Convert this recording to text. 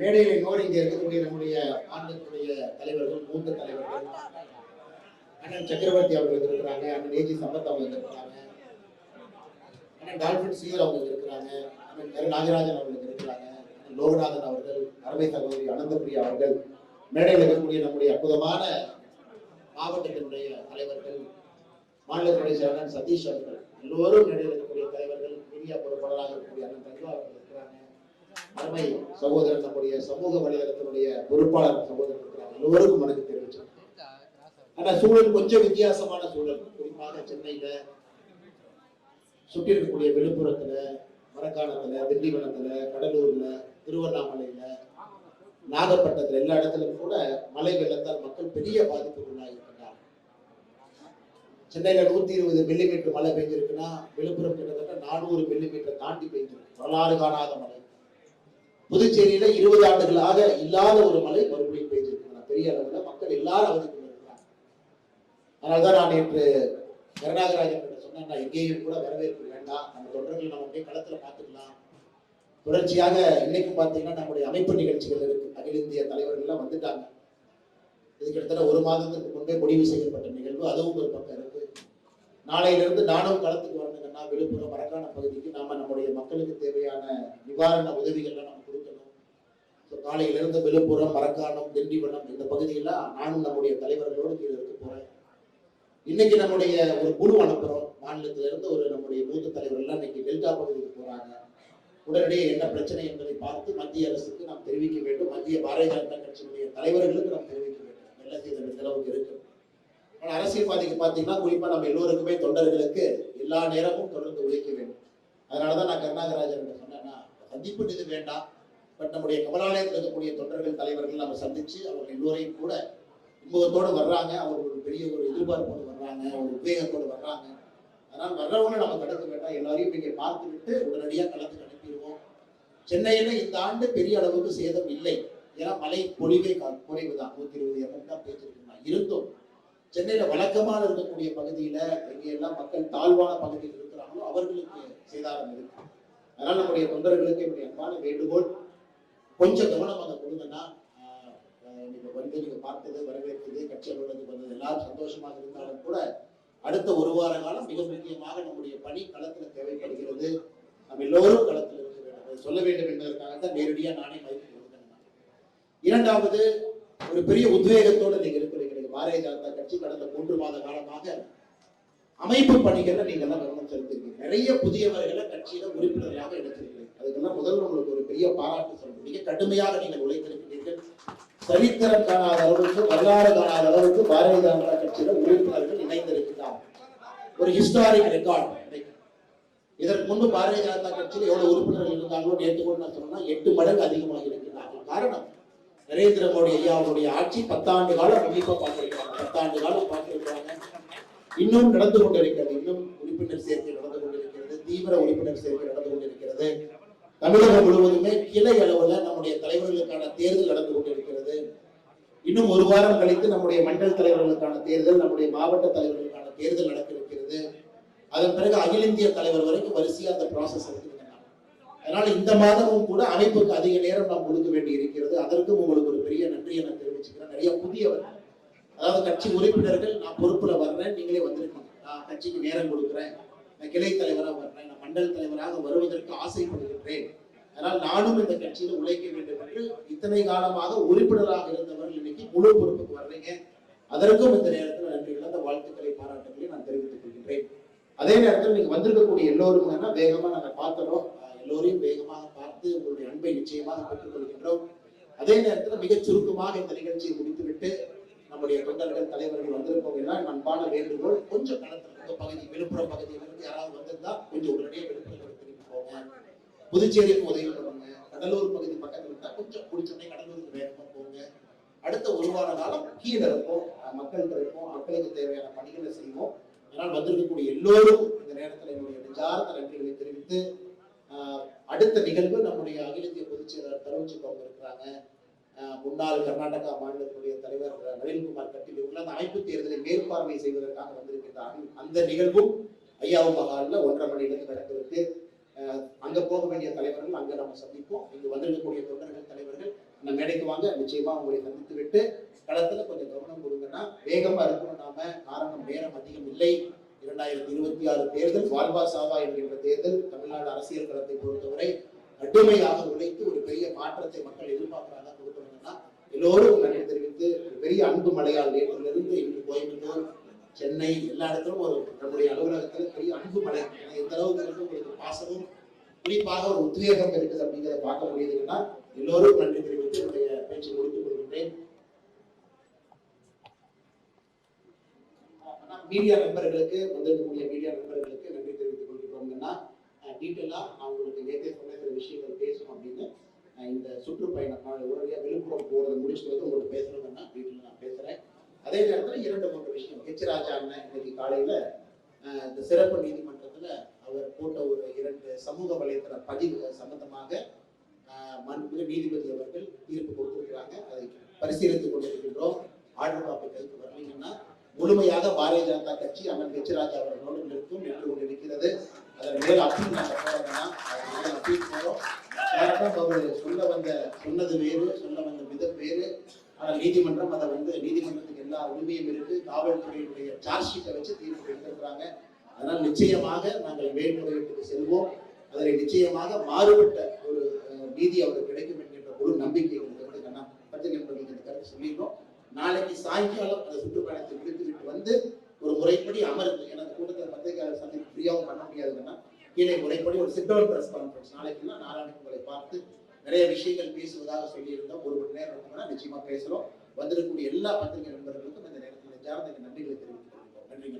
மேடையில் இன்னொரு இங்கே இருக்கக்கூடிய நம்முடைய மாநிலத்துடைய தலைவர்கள் மூத்த தலைவர்கள் அண்ணன் சக்கரவர்த்தி அவர்கள் இருக்கிறாங்க அண்ணன் ஏஜி சம்பத் அவங்க இருக்கிறாங்க அண்ணன் டால்பின் சீர் அவங்க இருக்கிறாங்க அண்ணன் கரு நாகராஜன் அவர்கள் இருக்கிறாங்க அண்ணன் லோகநாதன் அவர்கள் அருமை சகோதரி அனந்தபிரியா அவர்கள் மேடையில் இருக்கக்கூடிய நம்முடைய அற்புதமான மாவட்டத்தினுடைய தலைவர்கள் மாநிலத்துடைய சேர்ந்த சதீஷ் அவர்கள் எல்லோரும் மேடையில் இருக்கக்கூடிய தலைவர்கள் மீடியா பொறுப்பாளராக இருக்கக்கூடிய அண்ணன் தங்கா அவர்கள் இருக்கிறாங்க. அருமை சகோதரர் நம்முடைய சமூக வலைதளத்தினுடைய பொறுப்பாளர் சகோதரர் இருக்கிறார். எல்லோருக்கும் வணக்கம் தெரிவிச்சார் ஆனா சூழல் கொஞ்சம் வித்தியாசமான சூழல். குறிப்பாக சென்னையில சுற்றி இருக்கக்கூடிய விழுப்புரத்துல மரக்காணத்துல திண்டிவனத்துல கடலூர்ல திருவண்ணாமலையில நாகப்பட்டினத்துல எல்லா இடத்துலயும் கூட மழை வெள்ளத்தால் மக்கள் பெரிய பாதிப்புக்குள்ளாக இருக்கின்றார் சென்னையில நூத்தி இருபது மில்லிமீட்டர் மழை பெய்ஞ்சிருக்குன்னா விழுப்புரம் கிட்டத்தட்ட நானூறு மில்லிமீட்டர் தாண்டி பெய்ஞ்சிருக்கு வரலாறு காணாத மழை. புதுச்சேரியில இருபது ஆண்டுகளாக இல்லாத ஒரு மழை மறுபடியும் பெய்ஞ்சிருக்கு பெரிய அளவில் மக்கள் எல்லாரும் அவதிக்கு இருக்கிறாங்க அதனால்தான் நான் நேற்று கருணாகராஜன் கிட்ட சொன்னேன் நான் எங்கேயும் கூட வரவேற்பு வேண்டாம். நம்ம தொண்டர்கள் நம்ம அப்படியே களத்துல பார்த்துக்கலாம். தொடர்ச்சியாக இன்னைக்கு பார்த்தீங்கன்னா நம்முடைய அமைப்பு நிகழ்ச்சிகள் இருக்கு. அகில இந்திய தலைவர்கள்லாம் வந்துட்டாங்க. இது கிட்டத்தட்ட ஒரு மாதத்துக்கு முன்பே முடிவு செய்யப்பட்ட நிகழ்வு. அதுவும் ஒரு பக்கம் இருக்கு. நாளையிலிருந்து நானும் களத்துக்கு வரணுங்கன்னா விழுப்புரம் மரக்கான பகுதிக்கு நாம நம்முடைய மக்களுக்கு தேவையான நிவாரண உதவிகள்லாம் காலையிலிருந்து விழுப்புரம் மரக்காணம் திண்டிவனம் இந்த பகுதியெல்லாம் நானும் நம்முடைய தலைவர்களோடு கீழே இருக்க போறேன். இன்னைக்கு நம்முடைய ஒரு குழு அனுப்புறோம். மாநிலத்திலிருந்து ஒரு நம்முடைய மூத்த தலைவர் எல்லாம் இன்னைக்கு டெல்டா பகுதிக்கு போறாங்க. உடனடியே என்ன பிரச்சனை என்பதை பார்த்து மத்திய அரசுக்கு நாம் தெரிவிக்க வேண்டும். மத்திய பாரதிய ஜனதா கட்சியினுடைய தலைவர்களுக்கு நாம் தெரிவிக்க வேண்டும். வெள்ளத்தில் இந்த நிலவுக்கு இருக்கு. ஆனால் அரசியல்வாதிக்கு பார்த்தீங்கன்னா குறிப்பாக நம்ம எல்லோருக்குமே தொண்டர்களுக்கு எல்லா நேரமும் தொடர்ந்து உழைக்க வேண்டும். அதனாலதான் நான் கருணாகராஜன் சொன்னேன்னா சந்திப்பு இது வேண்டாம். பட் நம்முடைய கமலாலயத்தில் இருக்கக்கூடிய தொண்டர்கள் தலைவர்கள் நம்ம சந்திச்சு அவர்கள் எல்லோரையும் கூட இன்பத்தோடு வர்றாங்க. அவங்க ஒரு பெரிய ஒரு எதிர்பார்ப்போடு வர்றாங்க ஒரு உத்வேகத்தோடு வர்றாங்க. அதனால் வர்றவங்க நம்ம தடுக்க வேண்டாம் எல்லாரையும் இங்கே பார்த்து உடனடியாக களத்துக்கு அனுப்பிடுவோம். சென்னையில இந்த ஆண்டு பெரிய அளவுக்கு சேதம் இல்லை. ஏன்னா மழை பொழிவே கா- குறைவு தான் நூத்தி இருபது எம்எம் தான் பேச்சிருக்கோம் இருந்தும். சென்னையில வழக்கமாக இருக்கக்கூடிய பகுதியில எங்கெல்லாம் மக்கள் தாழ்வான பகுதியில் இருக்கிறாங்களோ அவர்களுக்கு சேதாரம் இருக்கு. அதனால் நம்முடைய தொண்டர்களுக்கு என்னுடைய அன்பான வேண்டுகோள் கொஞ்சம் கவனம் அதை கொடுங்கன்னா ஆஹ், நீங்க வந்து நீங்க பார்த்தது வரவேற்றது கட்சி அலுவலகத்துக்கு வந்தது எல்லாரும் சந்தோஷமாக இருந்தாலும் கூட அடுத்த ஒரு வார காலம் மிக முக்கியமாக நம்முடைய பணி களத்துல தேவைப்படுகிறது. நம்ம எல்லோரும் களத்தில் இருக்க வேண்டும். சொல்ல வேண்டும் என்பதற்காகத்தான் நேரடியாக நானே மைக்கு கொடுத்தேன். இரண்டாவது ஒரு பெரிய உத்வேகத்தோடு நீங்க இருக்கிறீங்க. பாரதிய ஜனதா கட்சி கடந்த மூன்று மாத காலமாக அமைப்பு பணிகளை நீங்க எல்லாம் கவனம் செலுத்திருக்கீங்க. நிறைய புதியவர்களை கட்சியில உறுப்பினர்களாக எடுத்திருக்கீங்க. அதுக்கெல்லாம் முதல்ல உங்களுக்கு ஒரு பெரிய பாராட்டு சொல்ல மிக கடுமையாக நீங்கள் உழைத்திருக்கிறீர்கள். சரித்திரம் காணாத அளவுக்கு வரலாறு காணாத அளவுக்கு பாரதிய ஜனதா கட்சியில உறுப்பினர்கள் இணைந்திருக்கிறார். ஒரு ஹிஸ்டாரிக் ரெக்கார்ட் இதற்கு முன்பு பாரதிய ஜனதா கட்சியில் எவ்வளவு உறுப்பினர்கள் இருந்தாங்களோ நேற்று கூட நான் சொன்னா எட்டு மடங்கு அதிகமாக இருக்கிறார்கள். காரணம் நரேந்திர மோடி ஐயாவுடைய ஆட்சி பத்தாண்டு காலம் கண்டிப்பா பார்த்திருக்காங்க பத்தாண்டு காலம் பார்த்திருக்காங்க இன்னும் நடந்து கொண்டிருக்கிறது. இன்னும் உறுப்பினர் சேர்க்கை நடந்து கொண்டிருக்கிறது. தீவிர உறுப்பினர் சேர்க்கை நடந்து கொண்டிருக்கிறது. தமிழகம் முழுவதுமே கிளை அளவுல நம்முடைய தலைவர்களுக்கான தேர்தல் நடந்து கொண்டிருக்கிறது. இன்னும் ஒரு வாரம் கழித்து நம்முடைய மண்டல் தலைவர்களுக்கான தேர்தல் நம்முடைய மாவட்ட தலைவர்களுக்கான தேர்தல் நடக்க இருக்கிறது அதன் பிறகு அகில இந்திய தலைவர் வரைக்கும் வரிசையா அந்த ப்ராசஸ் எடுத்துக்கிட்டாங்க அதனால இந்த மாதமும் கூட அமைப்புக்கு அதிக நேரம் நாம் கொடுக்க வேண்டி இருக்கிறது. அதற்கும் உங்களுக்கு ஒரு பெரிய நன்றியை நான் தெரிவிச்சுக்கிறேன். நிறைய புதியவர்கள் அதாவது கட்சி உறுப்பினர்கள் நான் பொறுப்புல வர்றேன். நீங்களே வந்திருக்கீங்க. நான் கட்சிக்கு நேரம் கொடுக்குறேன். நான் கிளை தலைவராக வர்றேன். மண்டல் தலைவராக வருவதற்கு ஆசைப்படுகின்றேன். அதனால் நானும் இந்த கட்சியில் உழைக்க வேண்டும் என்று இத்தனை காலமாக உறுப்பினராக இருந்தவர்கள் இன்னைக்கு முழு பொறுப்புக்கு வர்றீங்க. அதற்கும் இந்த நேரத்தில் நன்றி கலந்த வாழ்த்துக்களை பாராட்டுகளை நான் தெரிவித்துக் கொள்கின்றேன். அதே நேரத்தில் நீங்க வந்திருக்கக்கூடிய எல்லோரும் வேகமா நாங்கள் பார்த்துறோம் எல்லோரையும் வேகமாக பார்த்து உங்களுடைய அன்பை நிச்சயமாக பெற்றுக் கொள்கின்றோம். அதே நேரத்தில் மிகச் சுருக்கமாக இந்த நிகழ்ச்சியை முடித்துவிட்டு நம்முடைய தொண்டர்கள் தலைவர்கள் வந்திருப்பவங்க அன்பான வேண்டுகோள் கொஞ்சம் களத்தில் பகுதி விழுப்புரம் பகுதியிலிருந்து யாராவது வந்திருந்தா கொஞ்சம் உடனடியே விழுப்புரம் திரும்பி போங்க புதுச்சேரிக்கு உதவி பண்ணுங்க. கடலூர் பகுதி பக்கத்துல இருந்தா கொஞ்சம் பிடிச்சோடனே கடலூருக்கு வேகமா போங்க. அடுத்த ஒரு வார காலம் கீழே இருப்போம். மக்கள் இருப்போம். மக்களுக்கு தேவையான பணிகளை செய்வோம். அதனால் வந்திருக்கக்கூடிய எல்லோரும் இந்த நேரத்தில் என்னுடைய நெஞ்சார்ந்த நன்றிகளை தெரிவித்து ஆஹ், அடுத்த நிகழ்வு நம்முடைய அகில இந்திய பொதுச் செயலாளர் தருண்ஜித் இருக்கிறாங்க. முன்னாள் கர்நாடகா மாநிலத்தினுடைய தலைவர் நவீன்குமார் கட்டில் இவர்கள் அந்த அமைப்பு தேர்தலை மேற்பார்வை செய்வதற்காக வந்திருக்கின்றார்கள் அந்த நிகழ்வும் ஐயாவு மகாலில் ஒன்றரை மணியிலிருந்து நடந்திருக்கு. நடக்கிறது அங்க போக வேண்டிய தலைவர்கள் அங்க நம்ம சந்திப்போம். இங்கு வந்திருக்கக்கூடிய தொண்டர்கள் தலைவர்கள் நம்ம மேடைக்கு வாங்க. நிச்சயமா உங்களை சந்தித்து விட்டு களத்துல கொஞ்சம் கவனம் கொடுங்கன்னா வேகமா இருக்கணும். நாம காரணம் நேரம் அதிகம் இல்லை. இரண்டாயிரத்தி இருபத்தி ஆறு தேர்தல் வாழ்வா சாவா என்கின்ற தேர்தல் தமிழ்நாடு அரசியல் களத்தை பொறுத்தவரை கடுமையாக உழைத்து ஒரு பெரிய மாற்றத்தை மக்கள் எதிர்பார்க்கிறாங்க எல்லோரும் நன்றி தெரிவித்து பெரிய அன்பு மலையால் நேற்றிலிருந்து இன்று கோயம்புத்தூர் சென்னை எல்லா இடத்திலும் ஒரு நம்முடைய அலுவலகத்தில் பெரிய அன்பு மலை ஏன்னா எந்த அளவுக்கு இருந்து உங்களுக்கு பாசமும் குறிப்பாக ஒரு உத்வேகம் இருக்குது அப்படிங்கிறத பார்க்க முடியுதுன்னா எல்லோரும் நன்றி தெரிவித்து என்னுடைய பேச்சு முடித்துக் கொள்கின்றேன். மீடியா நண்பர்களுக்கு வந்திருக்கக்கூடிய மீடியா நண்பர்களுக்கு நன்றி தெரிவித்துக் கொள்கிறோம்னா டீட்டெயிலாக நான் உங்களுக்கு நேற்றே சொன்ன சில விஷயங்கள் பேசணும் அப்படின்னு இந்த சுற்றுப்பயணம் நான் உடனடியாக விழுப்புரம் போகிறத முடிச்சுட்டு வந்து உங்களுக்கு பேசணும்னா வீட்டில் நான் பேசுகிறேன் அதே நேரத்தில் இரண்டு மூன்று விஷயம். ஹெச் ராஜா அண்ணன் இன்னைக்கு காலையில் இந்த சிறப்பு நீதிமன்றத்தில் அவர் போட்ட ஒரு இரண்டு சமூக வலைத்தள பதிவு சம்பந்தமாக அஹ், நீதிபதி அவர்கள் தீர்ப்பு கொடுத்திருக்கிறாங்க. அதை பரிசீலித்துக் கொண்டிருக்கின்றோம். ஆர்டர் காப்பி கைக்கு வரலீங்கன்னா முழுமையாக பாரதிய ஜனதா கட்சி அண்ணன் ஹெச் ராஜா அவர்களோடு நிற்கும் நின்று கொண்டிருக்கிறது. அதன் மேல் அப்பீல் நாங்கள் போறோம்னா அதன் மேல் அப்பீல் டேரக்டா அவர் சொல்ல வந்த சொன்னது வேறு சொல்ல வந்த விதம் வேறு. ஆனால் நீதிமன்றம் அதை வந்து நீதிமன்றத்துக்கு எல்லா உரிமையும் இருக்கு காவல்துறையினுடைய சார்ஜ் ஷீட்டை வச்சு தீர்ப்பு எடுத்திருக்கிறாங்க அதனால் நிச்சயமாக நாங்கள் மேல்முறையீட்டுக்கு செல்வோம். அதில் நிச்சயமாக மாறுபட்ட ஒரு நீதி அவருக்கு கிடைக்கும் என்கின்ற ஒரு நம்பிக்கை உங்களுக்கு கண்ணா பத்திரிகை கருத்து சொல்லிடுறோம் நாளைக்கு சாயங்காலம் அந்த சுற்றுப்பயணத்தை முடித்துவிட்டு வந்து ஒரு முறைப்படி அமர்ந்து ஏன்னா அந்த கூட்டத்தில் பத்திரிகையாளர் சந்திப்பு ஃப்ரீயாகவும் பண்ண முடியாதுன்னா கீழே முறைப்படி ஒரு சிட் டவுன் பிரஸ் கான்ஃபரன்ஸ் நாளைக்குன்னா நாளானைக்கு உங்களை பார்த்து நிறைய விஷயங்கள் பேசுவதாக சொல்லியிருந்தோம். ஒரு மணி நேரம் இருக்குன்னா நிச்சயமா பேசுறோம். வந்திருக்கக்கூடிய எல்லா பத்திரிகை நண்பர்களுக்கும் இந்த நேரத்தில் சார்ந்த நன்றிகளை தெரிவித்துக் கொள்கிறோம். நன்றிங்க